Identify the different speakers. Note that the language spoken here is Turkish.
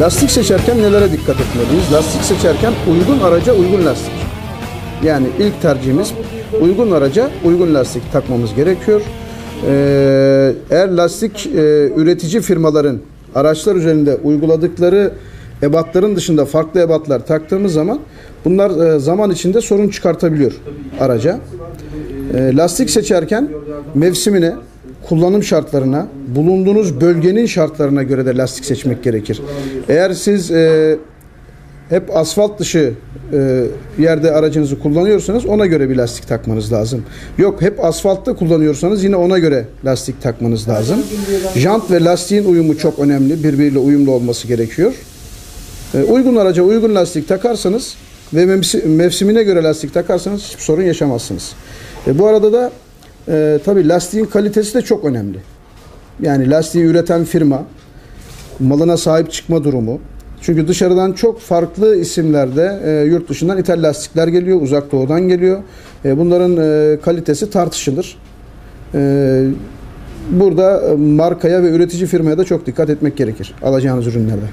Speaker 1: Lastik seçerken nelere dikkat etmeliyiz? Lastik seçerken uygun araca uygun lastik. Yani ilk tercihimiz uygun araca uygun lastik takmamız gerekiyor. Ee, eğer lastik e, üretici firmaların araçlar üzerinde uyguladıkları ebatların dışında farklı ebatlar taktığımız zaman bunlar e, zaman içinde sorun çıkartabiliyor araca. E, lastik seçerken mevsimine, kullanım şartlarına, bulunduğunuz bölgenin şartlarına göre de lastik seçmek gerekir. Eğer siz e, hep asfalt dışı e, yerde aracınızı kullanıyorsanız ona göre bir lastik takmanız lazım. Yok hep asfaltta kullanıyorsanız yine ona göre lastik takmanız lazım. Jant ve lastiğin uyumu çok önemli. Birbiriyle uyumlu olması gerekiyor. E, uygun araca uygun lastik takarsanız ve mevsi- mevsimine göre lastik takarsanız hiçbir sorun yaşamazsınız. E, bu arada da e, tabii lastiğin kalitesi de çok önemli. Yani lastiği üreten firma, malına sahip çıkma durumu. Çünkü dışarıdan çok farklı isimlerde e, yurt dışından ithal lastikler geliyor, uzak doğudan geliyor. E, bunların e, kalitesi tartışılır. E, burada e, markaya ve üretici firmaya da çok dikkat etmek gerekir alacağınız ürünlerde.